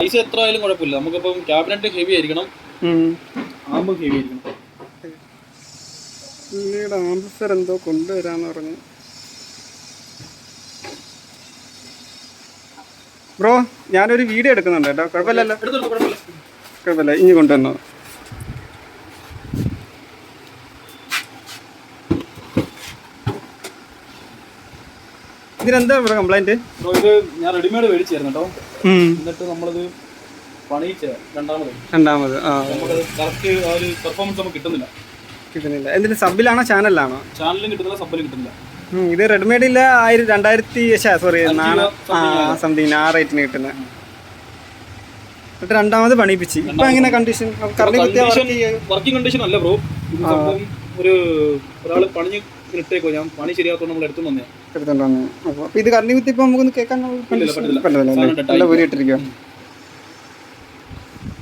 പൈസ എത്ര ആയാലും കുഴപ്പമില്ല. നമുക്കിപ്പം ക്യാബിനറ്റ് ഹെവി ആയിരിക്കണം. ആമ്പും ഹെവി ആയിരിക്കണം. പുള്ളിയുടെ ആംബസർ എന്തോ കൊണ്ടുവരാന്ന് പറഞ്ഞു. ബ്രോ ഞാനൊരു വീഡിയോ എടുക്കുന്നുണ്ട് കേട്ടോ. കുഴപ്പമില്ലല്ലോ. കുഴപ്പമില്ല. ഇനി കൊണ്ടുവന്നോ. ഇതിനെന്താ ബ്രോ കംപ്ലൈന്റ് ബ്രോ ഇത് ഞാൻ റെഡിമേഡ് മേടിച്ചായിരുന്നു കേട്ടോ. എന്നിട്ട് നമ്മളത് പണിയിച്ച രണ്ടാമത്. രണ്ടാമത് നമുക്കത് കറക്റ്റ് ആ ഒരു പെർഫോമൻസ് നമുക്ക് കിട്ടുന്നില്ല. കിട്ടുന്നില്ല. എന്തിന് സബിലാണോ ചാനലിലാണോ? ചാനലിലും കിട്ടുന്നില്ല സബിലും കിട്ടുന്നില്ല. ഇത് ഇല്ല ആയിരം രണ്ടായിരത്തി സോറി സംതിങ് ആ റേറ്റിന് കിട്ടുന്നത് എന്നിട്ട് രണ്ടാമത് പണിയിപ്പിച്ച്. ഇപ്പൊ എങ്ങനെ കണ്ടീഷൻ കണ്ടീഷൻ വർക്കിംഗ് കണ്ടീഷൻ അല്ല ബ്രോ ഒരു ഒരാൾ പണിഞ്ഞ് ഇട്ടേക്കോ ഞാൻ പണി ശരിയാത്തോണ്ട് നമ്മൾ എടുത്തു വന്നേ എടുത്തോണ്ട് വന്നു അപ്പൊ അപ്പൊ ഇത് കറണ്ട് കുത്തി ഇപ്പൊ നമുക്കൊന്ന് കേൾക്കാൻ പറ്റില്ല. നല്ല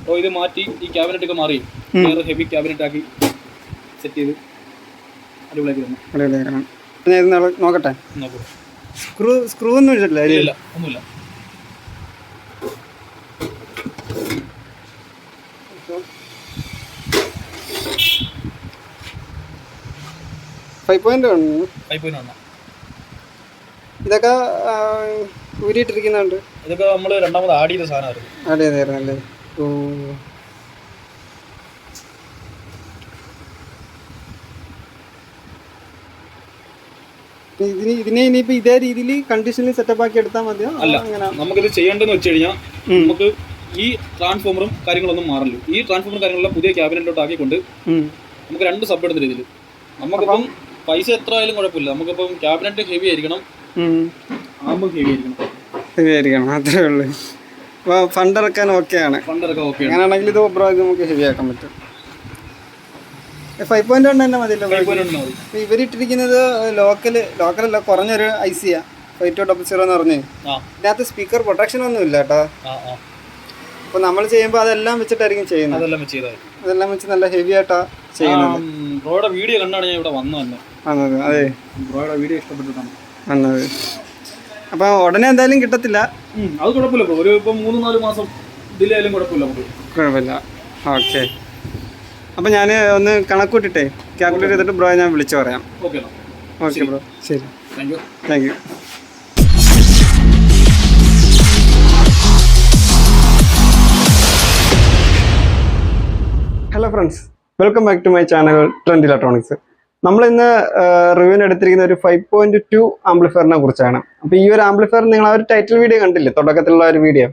അപ്പോൾ ഇത് മാറ്റി ഈ ക്യാബിനറ്റ് ഒക്കെ മാറി. വേറെ ഹെവി ക്യാബിനറ്റ് ആക്കി സെറ്റ് ചെയ്ത് അടിപൊളിയാക്കി തന്നെ. അടിപൊളിയാക്കണം ഞാൻ ഇത് നോക്കട്ടെ? നോക്കൂ. സ്ക്രൂ സ്ക്രൂ ഒന്നും ഇടിച്ചിട്ടില്ല ഇല്ല ഒന്നുമില്ല. ഫൈവ് പോയിന്റ് ഫൈവ് പോയിന്റ് ആണ് ഇതൊക്കെ ഊരിയിട്ടിരിക്കുന്നുണ്ട്. ഇതൊക്കെ നമ്മൾ രണ്ടാമത് ആഡ് ചെയ്ത സാധനമായിരുന്നു. ആഡ് ചെയ്തായിരുന്നു അല്ലേ ഓ ഇതിന് ഇതിനെ ഇനിയിപ്പോ ഇതേ രീതിയിൽ കണ്ടീഷനിൽ സെറ്റപ്പ് ആക്കി എടുത്താൽ മതിയോ? അല്ല. നമുക്കിത് ചെയ്യേണ്ടതെന്ന് വെച്ച് കഴിഞ്ഞാൽ നമുക്ക് ഈ ട്രാൻസ്ഫോമറും കാര്യങ്ങളൊന്നും മാറില്ല ഈ ട്രാൻസ്ഫോമറും കാര്യങ്ങളെല്ലാം പുതിയ ക്യാബിനറ്റിലോട്ട് ആക്കിക്കൊണ്ട്. നമുക്ക് രണ്ട് സബ് എടുത്ത രീതിയിൽ നമുക്കിപ്പം പൈസ എത്ര ആയാലും കുഴപ്പമില്ല. നമുക്കിപ്പം ക്യാബിനറ്റ് ഹെവി ആയിരിക്കണം. ആമ്പും ഹെവി ആയിരിക്കണം ശരിയായിരിക്കണം അത്രേ ഉള്ളൂ അപ്പോൾ ഫണ്ട് ഇറക്കാൻ ഓക്കെയാണ്. അങ്ങനെയാണെങ്കിൽ ഇത് ബ്രോ ഇത് നമുക്ക് ഹെവി ആക്കാൻ പറ്റും ഫൈവ് പോയിന്റ് വൺ തന്നെ മതിയല്ലോ ഇവരിട്ടിരിക്കുന്നത് ലോക്കൽ ലോക്കലല്ല കുറഞ്ഞൊരു ഐ സിയാ ഫൈവ് ടു ഡബിൾ സീറോ എന്ന് പറഞ്ഞ്. ഇതിനകത്ത് സ്പീക്കർ പ്രൊട്ടക്ഷൻ ഒന്നും ഇല്ല കേട്ടോ. അപ്പോൾ നമ്മൾ ചെയ്യുമ്പോൾ അതെല്ലാം വെച്ചിട്ടായിരിക്കും ചെയ്യുന്നത്. അതെല്ലാം വെച്ച് നല്ല ഹെവി ആയിട്ടാ ചെയ്യുന്നത്. ബ്രോയുടെ വീഡിയോ കണ്ടാണ് ഞാൻ ഇവിടെ വന്നു അതെ. ബ്രോയുടെ വീഡിയോ ഇഷ്ടപ്പെട്ടിട്ടാണ്. വന്നത്. അപ്പോൾ ഉടനെ എന്തായാലും കിട്ടത്തില്ല. അത് കുഴപ്പമില്ല ബ്രോ. ഒരു ഇപ്പം മൂന്ന് നാല് മാസം ഡിലേ ആയാലും കുഴപ്പമില്ല നമുക്ക്. കുഴപ്പമില്ല. ഓക്കെ. അപ്പോൾ ഞാൻ ഒന്ന് കണക്കൂട്ടിട്ടേ. കാൽക്കുലേറ്റ് ചെയ്തിട്ട് ബ്രോ ഞാൻ വിളിച്ചു പറയാം. Okay okay bro. ശരി. Thank you thank you hello friends welcome back to my channel trend electronics നമ്മൾ ഇന്ന് റിവ്യൂവിന് എടുത്തിരിക്കുന്ന ഒരു ഫൈവ് പോയിന്റ് ടു ആംപ്ലിഫയറിനെ കുറിച്ചാണ്. അപ്പോൾ ഈ ഒരു ആംപ്ലിഫയർ നിങ്ങൾ ആ ഒരു ടൈറ്റിൽ വീഡിയോ കണ്ടില്ലേ? തുടക്കത്തിലുള്ള ഒരു വീഡിയോ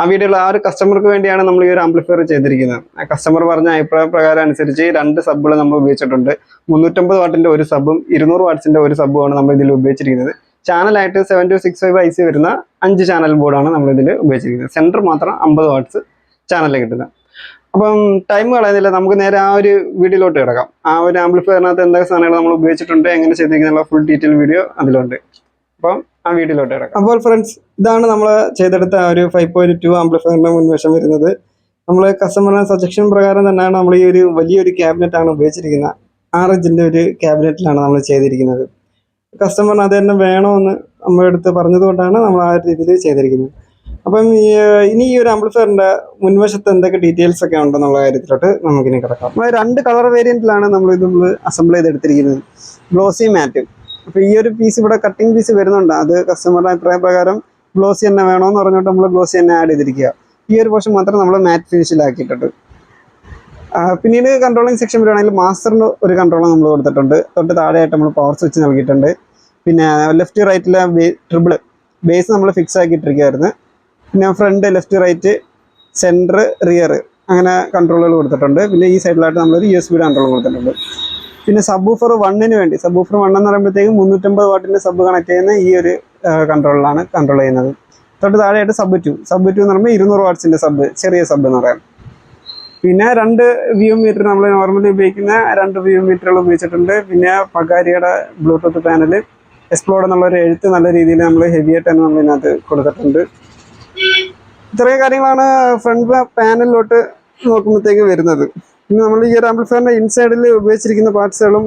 ആ വീഡിയോയിൽ ആ ഒരു കസ്റ്റമർക്ക് വേണ്ടിയാണ് നമ്മൾ ഈ ഒരു ആംപ്ലിഫയർ ചെയ്തിരിക്കുന്നത്. ആ കസ്റ്റമർ പറഞ്ഞ അഭിപ്രായ പ്രകാരം അനുസരിച്ച് രണ്ട് സബ്ബുകൾ നമ്മൾ ഉപയോഗിച്ചിട്ടുണ്ട്. മുന്നൂറ്റമ്പത് വാട്ടിന്റെ ഒരു സബും ഇരുന്നൂറ് വാട്ട്സിന്റെ ഒരു സബുമാണ് നമ്മൾ ഇതിൽ ഉപയോഗിച്ചിരിക്കുന്നത്. ചാനലായിട്ട് seven two six five I C വരുന്ന അഞ്ച് ചാനൽ ബോർഡാണ് നമ്മൾ ഇതിൽ ഉപയോഗിച്ചിരിക്കുന്നത്. സെന്റർ മാത്രം അമ്പത് വാട്ട്സ് ചാനലിൽ കിട്ടുന്നത്. അപ്പം ടൈം കളയുന്നില്ല. നമുക്ക് നേരെ ആ ഒരു വീഡിയോയിലോട്ട് കിടക്കാം. ആ ഒരു ആംപ്ലിഫയറിനകത്ത് എന്തൊക്കെ സാധനങ്ങൾ നമ്മൾ ഉപയോഗിച്ചിട്ടുണ്ട് എങ്ങനെ ചെയ്തിരിക്കുന്നുള്ള ഫുൾ ഡീറ്റെയിൽ വീഡിയോ അതിലുണ്ട്. അപ്പം ആ വീഡിയോയിലോട്ട് കിടക്കാം. അപ്പോൾ ഫ്രണ്ട്സ് ഇതാണ് നമ്മൾ ചെയ്തെടുത്ത ആ ഒരു ഫൈവ് പോയിന്റ് ടു ആംപ്ലിഫയറിന്റെ മുൻവശം വരുന്നത്. നമ്മൾ കസ്റ്റമറിന്റെ സജഷൻ പ്രകാരം തന്നെയാണ് നമ്മൾ ഈ ഒരു വലിയൊരു ക്യാബിനറ്റ് ആണ് ഉപയോഗിച്ചിരിക്കുന്നത്. ആറ് ഇഞ്ചിന്റെ ഒരു ക്യാബിനറ്റിലാണ് നമ്മൾ ചെയ്തിരിക്കുന്നത്. കസ്റ്റമറിന് അത് തന്നെ വേണമെന്ന് നമ്മുടെ അടുത്ത് പറഞ്ഞതുകൊണ്ടാണ് നമ്മൾ ആ രീതിയിൽ ചെയ്തിരിക്കുന്നത്. അപ്പം ഇനി ഈ ഒരു ആംപ്ലിഫയറിന്റെ മുൻവശത്ത് എന്തൊക്കെ ഡീറ്റെയിൽസ് ഒക്കെ ഉണ്ടെന്നുള്ള കാര്യത്തിലോട്ട് നമുക്കിനി കിടക്കാം. അപ്പോൾ രണ്ട് കളർ വേരിയന്റിലാണ് നമ്മൾ ഇത് നമ്മൾ അസംബിൾ ചെയ്തെടുത്തിരിക്കുന്നത്. ഗ്ലോസി മാറ്റും. അപ്പോൾ ഈ ഒരു പീസ് ഇവിടെ കട്ടിംഗ് പീസ് വരുന്നുണ്ട്. അത് കസ്റ്റമറുടെ അഭിപ്രായ പ്രകാരം ഗ്ലോസി തന്നെ വേണമെന്ന് പറഞ്ഞിട്ട് നമ്മൾ ഗ്ലോസി തന്നെ ആഡ് ചെയ്തിരിക്കുക. ഈ ഒരു പോർഷൻ മാത്രം നമ്മൾ മാറ്റ് ഫിനിഷിലാക്കിയിട്ടുണ്ട് പിന്നീട് കൺട്രോളിംഗ് സെക്ഷൻ വരുവാണെങ്കിൽ മാസ്റ്ററിന് ഒരു കൺട്രോൾ നമ്മൾ കൊടുത്തിട്ടുണ്ട്. തൊട്ട് താഴെയായിട്ട് നമ്മൾ പവർ സ്വിച്ച് നൽകിയിട്ടുണ്ട്. പിന്നെ ലെഫ്റ്റ് റൈറ്റിലെ ട്രിബിൾ ബേസ് നമ്മൾ ഫിക്സ് ആക്കിയിട്ടിരിക്കുകയായിരുന്നു. പിന്നെ front left right centre rear അങ്ങനെ കൺട്രോളുകൾ കൊടുത്തിട്ടുണ്ട്. പിന്നെ ഈ സൈഡിലായിട്ട് നമ്മളൊരു യു എസ് ബിയുടെ കൺട്രോൾ കൊടുത്തിട്ടുണ്ട്. പിന്നെ സബ് ഊഫർ വണ്ണിന് വേണ്ടി. സബ് ഊഫർ വൺ എന്ന് പറയുമ്പോഴത്തേക്കും മുന്നൂറ്റമ്പത് വാട്ടിന്റെ സബ് കണക്ട് ചെയ്യുന്ന ഈ ഒരു കൺട്രോളിലാണ് കൺട്രോൾ ചെയ്യുന്നത്. തൊട്ട് താഴെയായിട്ട് സബ് ടു സബ് ടു എന്ന് പറയുമ്പോൾ ഇരുന്നൂറ് വാട്ട്സിന്റെ സബ് ചെറിയ സബ് എന്ന് പറയാം. പിന്നെ രണ്ട് വ്യൂ മീറ്റർ നമ്മൾ നോർമലി ഉപയോഗിക്കുന്ന രണ്ട് വ്യൂ മീറ്ററുകൾ ഉപയോഗിച്ചിട്ടുണ്ട്. പിന്നെ പകാരിയുടെ ബ്ലൂടൂത്ത് പാനൽ എക്സ്പ്ലോഡ് എന്നുള്ള ഒരു എഴുത്ത് നല്ല രീതിയിൽ നമ്മൾ ഹെവി ആയിട്ട് തന്നെ നമ്മൾ ഇതിനകത്ത് കൊടുത്തിട്ടുണ്ട്. ഇത്രയും കാര്യങ്ങളാണ് ഫ്രണ്ട് പാനലിലോട്ട് നോക്കുമ്പോഴത്തേക്ക് വരുന്നത്. ഇനി നമ്മൾ ഈ ഒരു ആംപ്ലിഫയറിന്റെ ഇൻസൈഡിൽ ഉപയോഗിച്ചിരിക്കുന്ന പാർട്സുകളും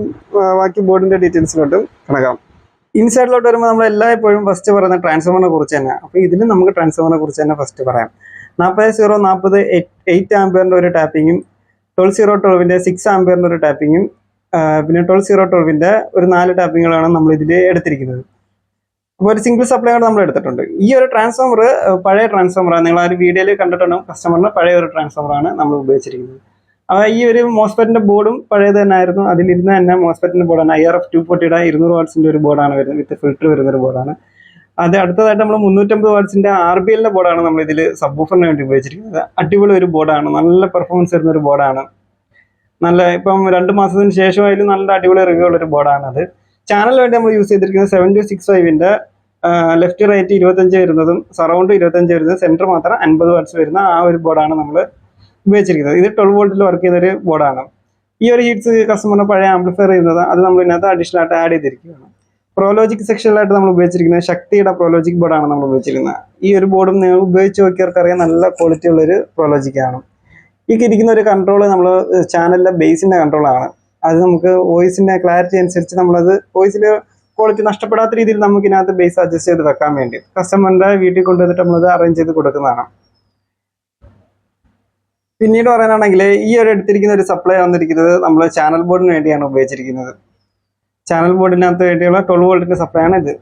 ബാക്കി ബോർഡിന്റെ ഡീറ്റെയിൽസിലോട്ടും കിടക്കാം ഇൻസൈഡിലോട്ട് വരുമ്പോൾ നമ്മൾ എല്ലായ്പ്പോഴും ഫസ്റ്റ് പറയുന്ന ട്രാൻസ്ഫോമറിനെ കുറിച്ച് തന്നെ. അപ്പോൾ ഇതിലും നമുക്ക് ട്രാൻസ്ഫോമറിനെ കുറിച്ച് തന്നെ ഫസ്റ്റ് പറയാം. നാൽപ്പത് സീറോ നാൽപ്പത് എയ്റ്റ് ആംബിയറിന്റെ ഒരു ടാപ്പിങ്ങും ട്വൽവ് സീറോ ട്വൽവിന്റെ സിക്സ് ആംബിയറിന്റെ ഒരു ടാപ്പിങ്ങും പിന്നെ ട്വൽവ് സീറോ ട്വൽവിന്റെ ഒരു നാല് ടാപ്പിങ്ങുകളാണ് നമ്മൾ ഇതിൽ എടുത്തിരിക്കുന്നത്. അപ്പോൾ ഒരു സിംഗിൾ സപ്ലൈ കാർഡ് നമ്മൾ എടുത്തിട്ടുണ്ട്. ഈ ഒരു ട്രാൻസ്ഫോമർ പഴയ ട്രാൻസ്ഫോമറാണ് നിങ്ങൾ ആ ഒരു വീഡിയോയിൽ കണ്ടിട്ടുണ്ടോ കസ്റ്റമറിന് പഴയ ഒരു ട്രാൻസ്ഫോമറാണ് നമ്മൾ ഉപയോഗിച്ചിരിക്കുന്നത്. അപ്പോൾ ഈ ഒരു മോസ്ഫെറ്റിന്റെ ബോർഡും പഴയത് തന്നെ ആയിരുന്നു അതിലിരുന്ന് തന്നെ മോസ്ഫെറ്റിന്റെ ബോർഡാണ് ഐ ആർ എഫ് ടു ഫോർട്ടിയുടെ ഇരുന്നൂറ് വാട്സിന്റെ ഒരു ബോർഡാണ് വരുന്നത്. വിത്ത് ഫിൽറ്റർ വരുന്ന ഒരു ബോർഡാണ് അത് അടുത്തതായിട്ട് നമ്മൾ മുന്നൂറ്റമ്പത് വാട്സിന്റെ ആർ ബി എല്ലിന്റെ ബോർഡാണ് നമ്മൾ ഇതിൽ സബ്ബൂഫറിന് വേണ്ടി ഉപയോഗിച്ചിരിക്കുന്നത്. അടിപൊളി ഒരു ബോർഡാണ് നല്ല പെർഫോമൻസ് വരുന്ന ഒരു ബോർഡാണ് നല്ല ഇപ്പം രണ്ട് മാസത്തിന് ശേഷമായാലും നല്ല അടിപൊളി റിവ്യൂ ഉള്ള ഒരു ബോർഡാണ് അത് ചാനലിന് വേണ്ടി നമ്മൾ യൂസ് ചെയ്തിരിക്കുന്നത് സെവൻ ടു സിക്സ് ഫൈവിന്റെ ലെഫ്റ്റ് റൈറ്റ് ഇരുപത്തഞ്ച് വരുന്നതും സറൗണ്ട് ഇരുപത്തഞ്ച് വരുന്നതും സെന്റർ മാത്രം അൻപത് വാട്ട്സ് വരുന്ന ആ ഒരു ബോർഡാണ് നമ്മൾ ഉപയോഗിച്ചിരിക്കുന്നത്. ഇത് ട്വൽവ് വോൾട്ടിൽ വർക്ക് ചെയ്യുന്ന ഒരു ബോർഡാണ് ഈ ഒരു ഹീറ്റ്സ് കസ്റ്റമറിന് പഴയ ആംപ്ലിഫയർ ചെയ്യുന്നത് അത് നമ്മൾ ഇതിനകത്ത് അഡീഷണൽ ആയിട്ട് ആഡ് ചെയ്തിരിക്കുകയാണ്. പ്രോലോജിക് സെക്ഷനിലായിട്ട് നമ്മൾ ഉപയോഗിച്ചിരിക്കുന്നത് ശക്തിയുടെ പ്രോലോജിക് ബോർഡാണ് നമ്മൾ ഉപയോഗിച്ചിരിക്കുന്നത്. ഈ ഒരു ബോർഡും നിങ്ങൾ ഉപയോഗിച്ച് നോക്കിയവർക്ക് അറിയാം നല്ല ക്വാളിറ്റി ഉള്ള ഒരു പ്രോലോജിക് ആണ്. ഈ ഇരിക്കുന്ന ഒരു കൺട്രോൾ നമ്മൾ ചാനലിലെ ബേസിന്റെ കൺട്രോളാണ് അത് നമുക്ക് വോയിസിന്റെ ക്ലാരിറ്റി അനുസരിച്ച് നമ്മളത് വോയിസിൽ ക്വാളിറ്റി നഷ്ടപ്പെടാത്ത രീതിയിൽ നമുക്ക് ഇതിനകത്ത് ബേസ് അഡ്ജസ്റ്റ് ചെയ്ത് വെക്കാൻ വേണ്ടി. കസ്റ്റമറിന്റെ വീട്ടിൽ കൊണ്ടുവന്നിട്ട് നമ്മളത് അറേഞ്ച് ചെയ്ത് കൊടുക്കുന്നതാണ്. പിന്നീട് പറയാനാണെങ്കിൽ ഈ ഒരു എടുത്തിരിക്കുന്ന ഒരു സപ്ലൈ വന്നിരിക്കുന്നത് നമ്മൾ ചാനൽ ബോർഡിന് വേണ്ടിയാണ് ഉപയോഗിച്ചിരിക്കുന്നത്. ചാനൽ ബോർഡിനകത്ത് വേണ്ടിയുള്ള ട്വൽവ് വോൾട്ടിന്റെ സപ്ലൈ ആണ് ഇത്.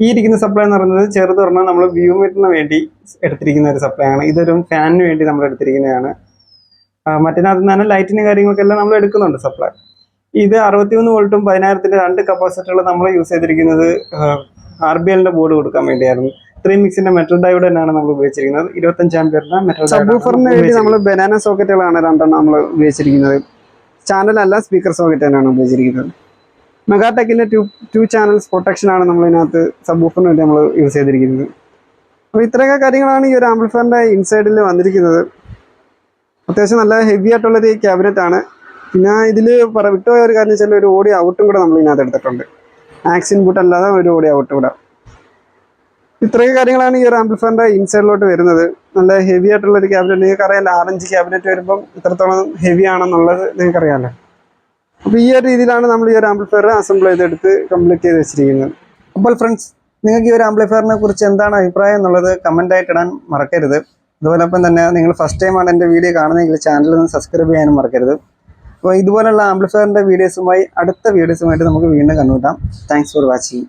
ഈ ഇരിക്കുന്ന സപ്ലൈ എന്ന് പറയുന്നത് ചെറുത് പറഞ്ഞാൽ നമ്മൾ വ്യൂ മീറ്ററിന് വേണ്ടി എടുത്തിരിക്കുന്ന ഒരു സപ്ലൈ ആണ്. ഇതൊരു ഫാനിന് വേണ്ടി നമ്മൾ എടുത്തിരിക്കുന്നതാണ്. നിന്ന് തന്നെ ലൈറ്റിന് കാര്യങ്ങൾക്കെല്ലാം നമ്മൾ എടുക്കുന്നുണ്ട് സപ്ലൈ ഇത് അറുപത്തിമൂന്ന് വോൾട്ടും പതിനായിരത്തിന്റെ രണ്ട് കപ്പാസിറ്ററുകൾ നമ്മൾ യൂസ് ചെയ്തിരിക്കുന്നത് ആർ ബി എല്ലിന്റെ ബോർഡ് കൊടുക്കാൻ വേണ്ടിയായിരുന്നു. ത്രീ മിക്സിന്റെ മെറ്റൽ ഡയോഡ് തന്നെയാണ് നമ്മൾ ഉപയോഗിച്ചിരിക്കുന്നത്. ഇരുപത്തഞ്ച് ആംപിയറിന്റെ മെറ്റൽ സബ്ബൂഫറിന് വേണ്ടി നമ്മൾ ബനാന സോക്കറ്റുകളാണ് രണ്ടെണ്ണം നമ്മൾ ഉപയോഗിച്ചിരിക്കുന്നത്. ചാനൽ അല്ല സ്പീക്കർ സോക്കറ്റ് തന്നെയാണ് ഉപയോഗിച്ചിരിക്കുന്നത്. മെഗാടെക്കിന്റെ ടു ടു ചാനൽസ് പ്രൊട്ടക്ഷൻ ആണ് നമ്മൾ ഇതിനകത്ത് സബ്ബൂഫറിന് വേണ്ടി നമ്മൾ യൂസ് ചെയ്തിരിക്കുന്നത്. അപ്പോൾ ഇത്രയൊക്കെ കാര്യങ്ങളാണ് ഈ ഒരു ആംപ്ലിഫയറിന്റെ ഇൻസൈഡിൽ വന്നിരിക്കുന്നത്. അത്യാവശ്യം നല്ല ഹെവി ആയിട്ടുള്ളൊരു ക്യാബിനറ്റ് ആണ്. പിന്നെ ഇതിൽ വിട്ടുപോയ ഒരു കാര്യം വെച്ചാൽ ഒരു ഓടി ഔട്ടും കൂടെ നമ്മൾ ഇതിനകത്ത് എടുത്തിട്ടുണ്ട്. ആക്സിൻ ഇൻപുട്ട് അല്ലാതെ ഒരു ഓടി ഔട്ട് കൂടെ. ഇത്രയും കാര്യങ്ങളാണ് ഈ ഒരു ആംപ്ലിഫയറിന്റെ ഇൻസൈഡിലോട്ട് വരുന്നത്. നല്ല ഹെവി ആയിട്ടുള്ള ഒരു ക്യാബിനറ്റ് നിങ്ങൾക്ക് അറിയാലോ ആറഞ്ച് ക്യാബിനറ്റ് വരുമ്പം ഇത്രത്തോളം ഹെവി ആണെന്നുള്ളത് നിങ്ങൾക്ക് അറിയാമല്ലോ അപ്പോൾ ഈ ഒരു രീതിയിലാണ് നമ്മൾ ഈ ഒരു ആംപ്ലിഫയർ അസംബിൾ ചെയ്തെടുത്ത് കംപ്ലീറ്റ് ചെയ്ത് വെച്ചിരിക്കുന്നത്. അപ്പോൾ ഫ്രണ്ട്സ് നിങ്ങൾക്ക് ഈ ഒരു ആംപ്ലിഫയറിനെ കുറിച്ച് എന്താണ് അഭിപ്രായം എന്നുള്ളത് ആയിട്ട് ഇടാൻ മറക്കരുത്. അതുപോലെ തന്നെ നിങ്ങൾ ഫസ്റ്റ് ടൈമാണ് എന്റെ വീഡിയോ കാണുന്നതെങ്കിൽ ചാനൽ ഒന്ന് സബ്സ്ക്രൈബ് ചെയ്യാനും മറക്കരുത്. അപ്പോൾ ഇതുപോലുള്ള ആംപ്ലിഫയറിന്റെ വീഡിയോസുമായി അടുത്ത വീഡിയോസുമായിട്ട് നമുക്ക് വീണ്ടും കണ്ടുമുട്ടാം. Thanks for watching